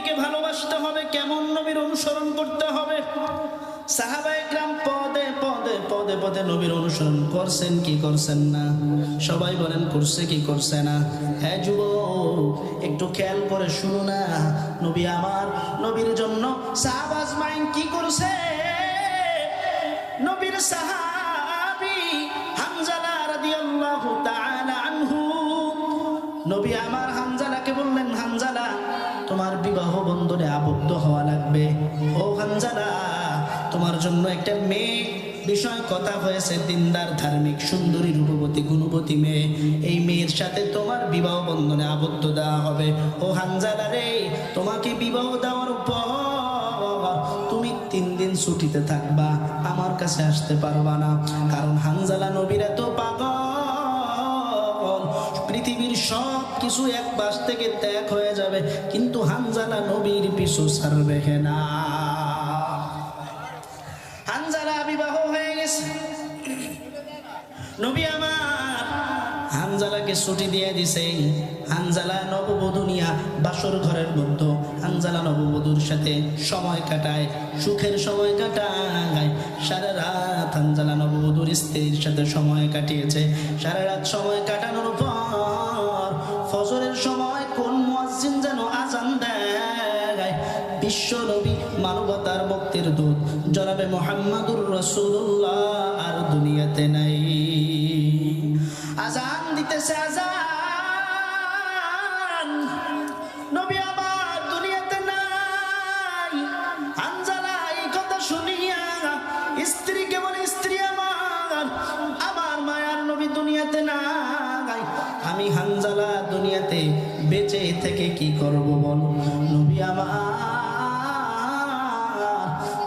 নবীকে ভালোবাসতে হবে, কেমন নবীর অনুসরণ করতে হবে? সাহাবা একরাম পদে পদে পদে পদে নবীর অনুসরণ করছেন, কি করছেন না? সবাই বলেন, করছে কি করছে না? হ্যাঁ যুব একটু খেয়াল করে শুনো না। নবী আমার, নবীর জন্য সাহাবাজ মাইন কি করছে? নবীর সাহাবি বন্ধনে আবদ্ধ হওয়া লাগবে। ও হামজালা তোমার জন্য একটা মেয়ে। বিষয় কথা হয়েছে, দিনদার, ধার্মিক, সুন্দরী, রূপবতী, গুণবতী মেয়ে। এই মেয়ের সাথে তোমার বিবাহ বন্ধনে আবদ্ধ দেওয়া হবে। ও হানজালা রে, তোমাকে বিবাহ দেওয়ার পর তুমি তিন দিন ছুটিতে থাকবা। আমার কাছে আসতে পারবা না। কারণ হানজালা নবীরা এত সব কিছু এক পাশ থেকে ত্যাগ হয়ে যাবে, কিন্তু হানজালা নবীর পিছু ছাড়বে না। হানজালা বিবাহ হয়ে গেছে। নবী আমার হানজালাকে ছুটি দিয়ে দিছে। হানজালা নববধূ নিয়া বাসর ঘরের মধ্যে, হানজালা নববধূর সাথে সময় কাটায়, সুখের সময় কাটায়। সারা রাত হানজালা নববধূর স্ত্রীর সাথে সময় কাটিয়েছে। সারা রাত সময় কাটানোর পর বিশ্ব নবী মানবতার মুক্তির দূত। জনাবে মোহাম্মদুর রসুল্লাহ আর দুনিয়াতে নাই। আজান দিতেছে আজান। নবী দুনিয়াতে নাই। এই কথা শুনিয়া স্ত্রী আমার মায়ার নবী দুনিয়াতে আমি হানজালা দুনিয়াতে বেঁচে থেকে কি করব বল? নবী আমার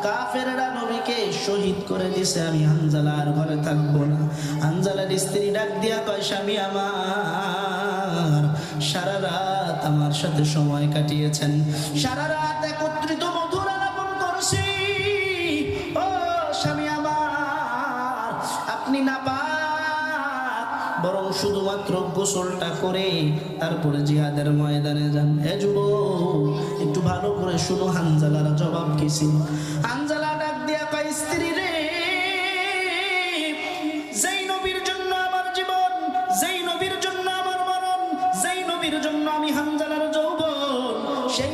কাফেররা নবীকে শহীদ করে দিছে, আমি হানজালার ঘরে থাকব না। হানজালার স্ত্রী ডাক দিয়া কয়, স্বামী আমার, সারা রাত আমার সাথে সময় কাটিয়েছেন। সারা রাত শুধুমাত্র গোসলটা করে তারপরে জিহাদের ময়দানে যান। এ যুব একটু ভালো করে শুনো হানজালার জবাব কি ছিল? হানজালা ডাক দিয়া কয়, স্ত্রী রে জন্য আমার জীবন জন্য আমার মরণ জন্য আমি সেই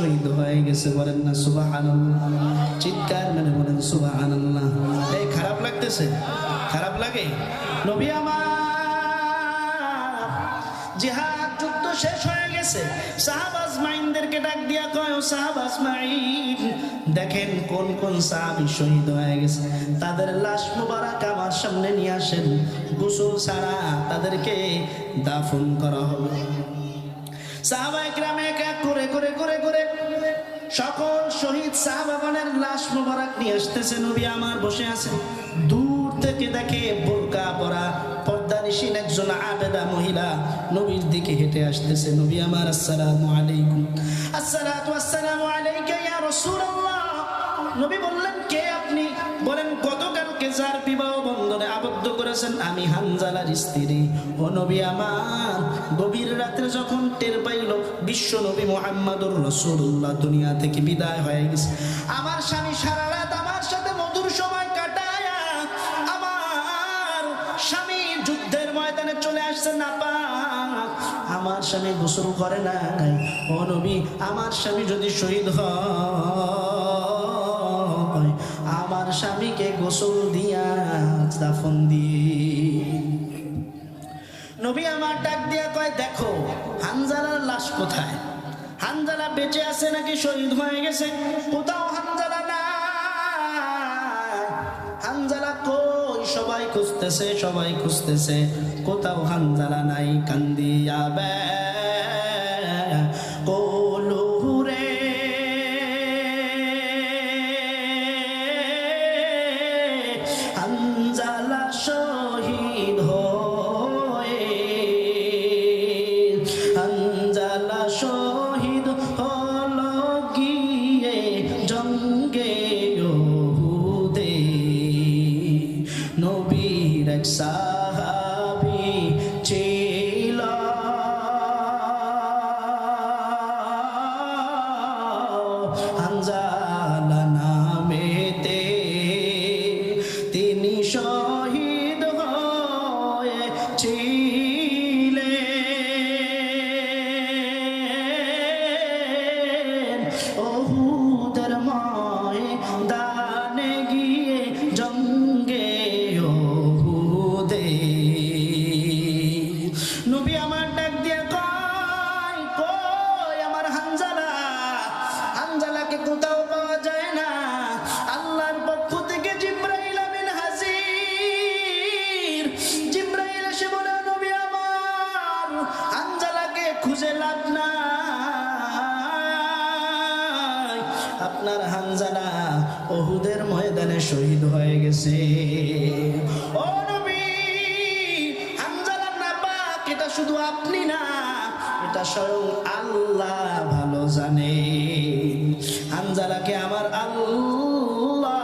শহীদ হয়ে গেছে, বলেন না, সুবহানাল্লাহ। চিৎকার মেরে বলেন, সুবহানাল্লাহ। এই, খারাপ লাগতেছে? খারাপ লাগে? নবী আমার কোন কোন সাহাবি শহীদ হয়ে গেছে। তাদের লাশ আমার সামনে নিয়ে আসেন। ছাড়া তাদেরকে দাফন করা হবে এক সকল শহীদ সাহাবাগণের লাশ মোবারক নিয়ে আসতেছে, নবী আমার বসে আছে। দূর থেকে দেখে বোরকা পরা পর্দানিসীন একজন আবেদা মহিলা নবীর দিকে হেঁটে আসতেছে। নবী আমার, আসসালামু আলাইকুম। আসসালাতু আসসালামু আলাইকা ইয়া রাসূলুল্লাহ। নবী বললেন, কে করেছেন আমি হানজালার স্ত্রী। ও নবী আমার, গভীর রাত্রে যখন টের পাইল, বিশ্ব নবী মোহাম্মদুর রসুল্লাহ দুনিয়া থেকে বিদায় হয়ে গেছে। আমার স্বামী সারা রাত আমার সাথে মধুর সময় কাটায়, আমার স্বামী যুদ্ধের ময়দানে চলে আসছে না পা আমার স্বামী গোসল করে না ও নবী, আমার স্বামী যদি শহীদ হয় স্বামীকে গোসল দিয়া দাফন দিয়ে নবী আমার ডাক দিয়া কয়, দেখো, হানজালার লাশ কোথায়? হানজালা বেঁচে আছে নাকি শহীদ হয়ে গেছে? কোথাও হানজালা না হানজালা কই? সবাই খুঁজতেছে সবাই খুঁজতেছে। কোথাও হানজালা নাই, কান্দিয়া বে লাভ আপনার হানজানা অহুদের ময়দানে শহীদ হয়ে গেছে। শুধু আপনি না, এটা স্বয়ং আল্লাহ ভালো জানে। আমার আল্লাহ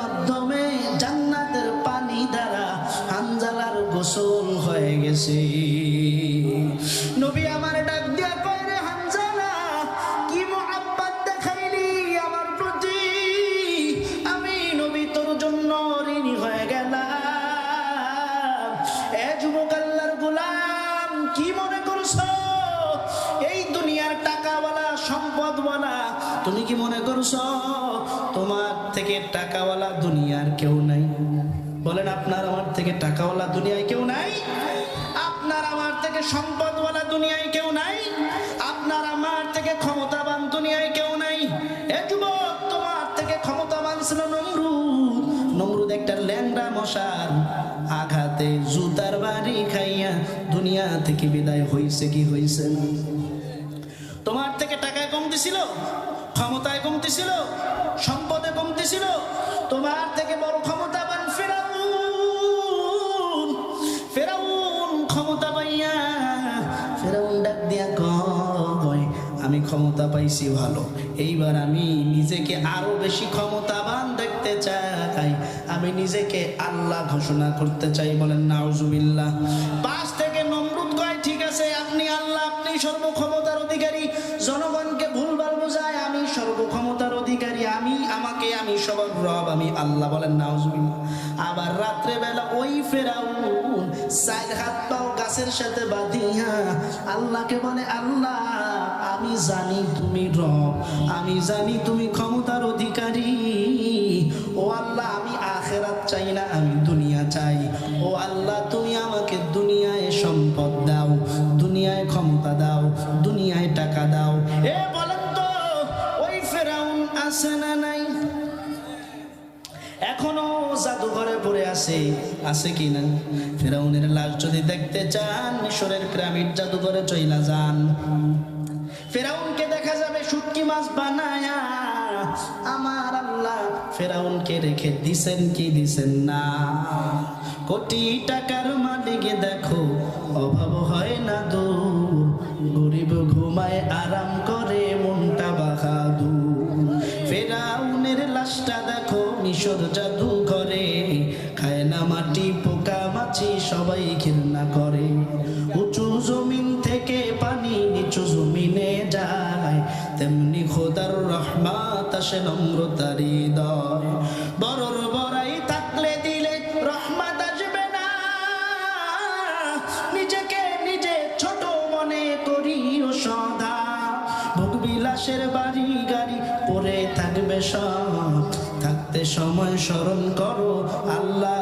মাধ্যমে জান্নাতের পানি দ্বারা হানজালার গোসল হয়ে গেছে। তুমি কি মনে করছ? তোমার থেকে টাকাওয়ালা দুনিয়ার কেউ নাই। বলেন, আপনার আমার থেকে টাকাওয়ালা দুনিয়ায় কেউ নাই? আপনার আমার থেকে সম্পদওয়ালা দুনিয়ায় কেউ নাই? আপনার আমার থেকে ক্ষমতাবান দুনিয়ায় কেউ নাই? এ যুবক, তোমার থেকে ক্ষমতাবান ছিল নমরুদ। নমরুদ একটা ল্যাংড়া মশার আঘাতে জুতার বাড়ি খাইয়া দুনিয়া থেকে বিদায় হইছে কি হইছে না? তোমার থেকে টাকায় কমতি ছিল? ক্ষমতায় কমতি ছিল, সম্পদে কমতি ছিল, তোমার থেকে বড় ক্ষমতাবান ফেরাউন ফেরাউন ক্ষমতা পাইয়া, ফেরাউন ডাক দিয়া কয়, আমি ক্ষমতা পাইছি ভালো, এইবার আমি নিজেকে আরও বেশি ক্ষমতাবান দেখতে চাই, আমি নিজেকে আল্লাহ ঘোষণা করতে চাই। বলেন, নাউজুবিল্লাহ। পাশ থেকে নমরুদ কয়, ঠিক আছে, আপনি আল্লাহ, আপনি সর্বক্ষমতার আমি, আমাকে আমি, সবার রব আমি, আল্লাহ বলেন, নাউজুবিল্লাহ। আবার রাত্রে বেলা ওই ফেরাউন সাইড হাত পাও গাছের সাথে বাঁধিয়া আল্লাহকে বলে, আল্লাহ, আমি জানি তুমি রব, আমি জানি তুমি ক্ষমতার অধিকারী। ও আল্লাহ, আমি আখেরাত চাই না, আমি দুনিয়া আছে আছে কি না ফেরাউনের লাশ যদি দেখতে চান, মিশরের পিরামিড জাদুঘরে চইলা যান। ফেরাউনকে দেখা যাবে শুটকি মাছ বানায়া। আমার আল্লাহ ফেরাউনকে রেখে দিছেন কি দিছেন না? কোটি টাকার মালিকে দেখো, অভাব হয় না দূর। গরিব ঘুমায়, আরাম আসে নম্রতার হৃদয়। বড়র বড়াই থাকলে দিলে রহমাত আসবে না। নিজেকে নিজে ছোট মনে করিও সদা। ভোগ বিলাসের বাড়ি গাড়ি পরে থাকবে সব থাকতে সময় স্মরণ করো আল্লাহ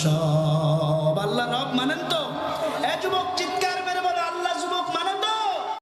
এই